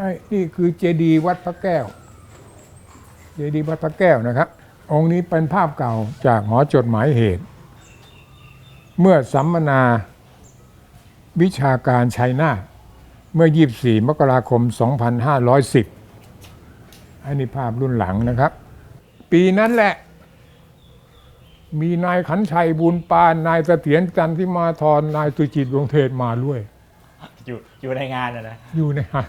ไอ้นี่คือเจดีย์วัดพระแก้ว เจดีย์วัดพระแก้วนะครับ องค์นี้เป็นภาพเก่าจากหอจดหมายเหตุ เมื่อสัมมนาวิชาการชัยนาทเมื่อ 24 มกราคม 2510 อันนี้ภาพรุ่นหลังนะครับ ปีนั้นแหละ มีนายขันชัยบุญปาน นายเสถียรจันทิมาธรนายสุจิตวงศ์เทศมาด้วย อยู่อยู่ในงานนะนะ อยู่ในงาน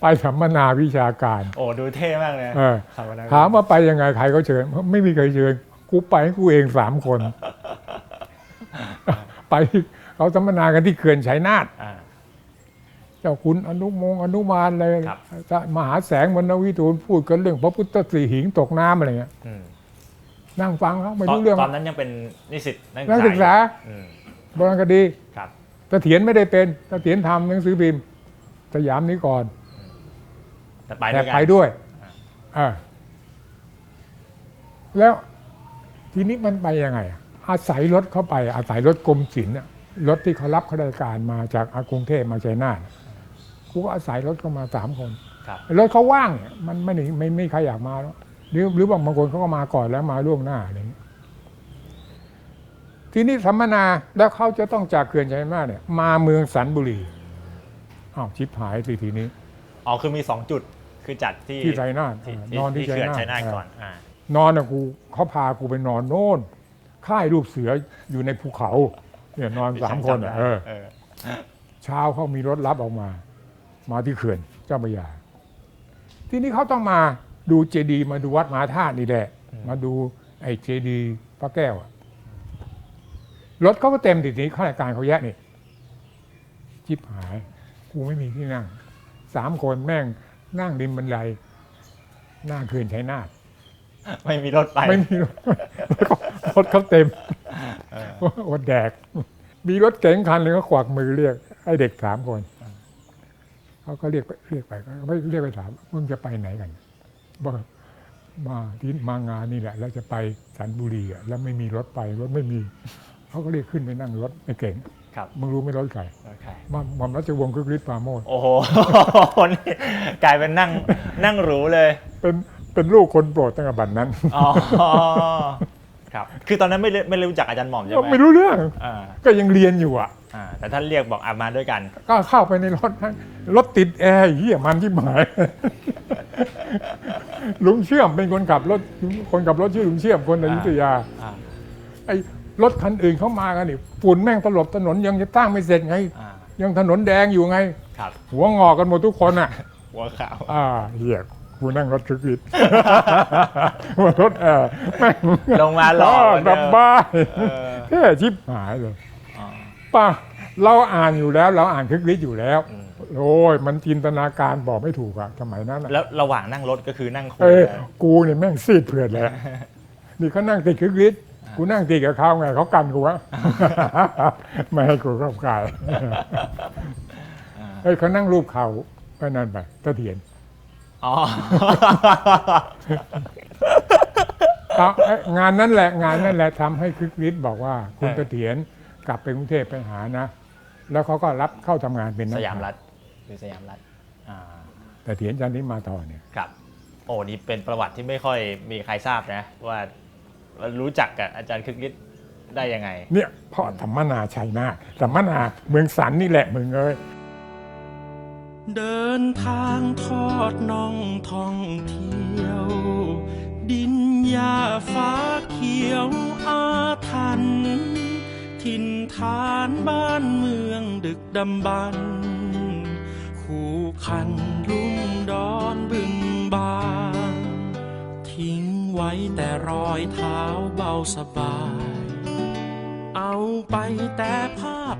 ไปสัมมนาวิชาการโอ้ดูเท่มากเลยเออสัมมนาถามว่าไปยังไงใครเขาเชิญ ไม่มีใครเชิญ กูไปกูเองสามคน ไปเขาสัมมนากันที่เขื่อนชัยนาทอ่าเจ้าคุณอนุมงอนุมานเลยครับมหาแสงมนวิทูลพูดกันเรื่อง พระพุทธสีหิงตกน้ำอะไรเงี้ยอืมนั่งฟังเขาไม่ตอนรู้เรื่องตอนนั้นยังเป็นนิสิตนักนักศึกษาอืมโบราณคดีครับเสถียรไม่ได้เป็นเสถียรทำหนังสือพิมพ์สยามนี้ก่อน แต่ไปแต่ด้วยกัน ไปด้วยอ่าแล้วทีนี้มันไปยังไงอะอาศัยรถเข้าไป อาศัยรถกรมศิลป์อะรถที่เขารับข้าราชการมาจากอากรุงเทพมาชัยนาทกูก็อาศัยรถเข้ามาสามคนครับ รถเขาว่างเนี่ยมันไม่ได้ไม่ไม่มีใครอยากมาแล้วหรือหรือบางบางคนเขาก็มาก่อนแล้วมาล่วงหน้าอะไรอย่างเงี้ยทีนี้สัมมนาแล้วเขาจะต้องจากเขื่อนชัยนาทเนี่ยมาเมืองสันบุรีอ้าวชิบหายสิทีนี้ อ๋อคือมีสองจุด คือจัดที่ที่ชัยนาทที่อ่าที่นอนที่ที่ชัยเขื่อนนาทชัยนาทอ่าก่อนอ่านอนนะกูเขาพากูไปนอนโน่นค่ายรูปเสืออยู่ในภูเขาเนี่ยนอนสามคนอะเออ เออเช้าเขามีรถรับออกมา มาที่เขื่อนเจ้าพระยา ทีนี้เขาต้องมาดูเจดีย์มาดูวัดมหาธาตุนี่แหละ มาดูไอ้เจดีย์พระแก้วอะรถเขาก็เต็มติดนี้ข้าราชการเขาแยะนี่จิบหาย กูไม่มีที่นั่งสามคนแม่ง นั่งริมบันไดหน้าเขื่อนชัยนาทไม่มีรถไปไม่มีรถรถเขาเต็มเอออดแดก มีรถเก๋งคันหนึ่งก็ขวักมือเรียกไอ้เด็กสามคนเขาก็เรียกไปเรียกไปก็ไม่เรียกไปถามมึงจะไปไหนกันบอกมาที่มางานนี่แหละ แล้วจะไปสันบุรีอะแล้วไม่มีรถไปรถไม่มีเขาก็เรียกขึ้นไปนั่งรถไอ้เก๋ง ครับ มึงรู้ไหม่รถใครโอเคมาหม่อมราชวงศ์คึกฤทธิ์ปราโมชโอ้โห นี่กลายเป็นนั่งนั่งหรูเลย เป็นเป็นลูกคนโปรดตั้งแต่บัดนั้น อ๋อครับ คือตอนนั้นไม่รู้ไม่รู้จักอาจารย์หม่อมใช่ไหมไม่รู้เรื่องอ่าก็ยังเรียนอยู่อะ อ่าแต่ท่านเรียกบอกอามาด้วยกัน ก็เข้าไปในรถนะรถติดแอร์เหี้ยมันที่หมาย ลุงเชื่อมเป็นคนขับรถคนขับรถชื่อลุงเชื่อมคนอยุธยา อ่าไอ้ รถคันอื่นเขามากันนี่ฝุ่นแม่งตลบถนนยังจะตั้งไม่เสร็จไง อ่ายังถนนแดงอยู่ไง ครับหัวงอกกันหมดทุกคนอะ หัวขาว อ่าเหี้ยกูนั่งรถชุกฤทธิ์ รถแอร์แม่งลงมาหล่อเหมือนเดิดับมบ้าเออแค่ชิบหายเลย อ๋อป้าเราอ่านอยู่แล้วเราอ่านคึกฤทธิ์อยู่แล้ว อืม โอ้ยมันจินตนาการบอกไม่ถูกอะสมัยนั้นอะแล้วระหว่างนั่งรถก็คือนั่งคุยเอ้ยกันกูเนี่ยแม่งซีดเผือดเลยอะนี่เขานั่งติดคึกฤทธิ์ กูนั่งติดกับเขาไงเขากันกูวะไม่ให้กูเข้าใกล้เฮ้ยเขานั่งรูปเขาไปนั่นไปเสถียรอ๋อเอาเอ้ยงานนั้นแหละงานนั่นแหละทำให้คึกฤทธิ์บอกว่า คุณเออเสถียรกลับไปกรุงเทพไปหานะ แล้วเขาก็รับเข้าทำงานเป็นนัสกยามข่วรัฐหรือสยามรัฐอ่าเสถียรจันทิมาธรเนี่ยครับ โอ้นี่เป็นประวัติที่ไม่ค่อยมีใครทราบนะว่า รู้จักกับอาจารย์คึกฤทธิ์ได้ยังไง เนี่ยเพราะธรรมนาชัยนาทธรรมนาเมืองสันนี่แหละมึงเอ้ยเดินทางทอดน่องท่องเที่ยว ดินหญ้าฟ้าเขียวอาทันถิ่นฐานบ้านเมืองดึกดำบรรพ์คู่คันลุ่มดอนบึงบานทิ้ง ไว้แต่รอยเท้าเบาสบาย เอาไปแต่ภาพ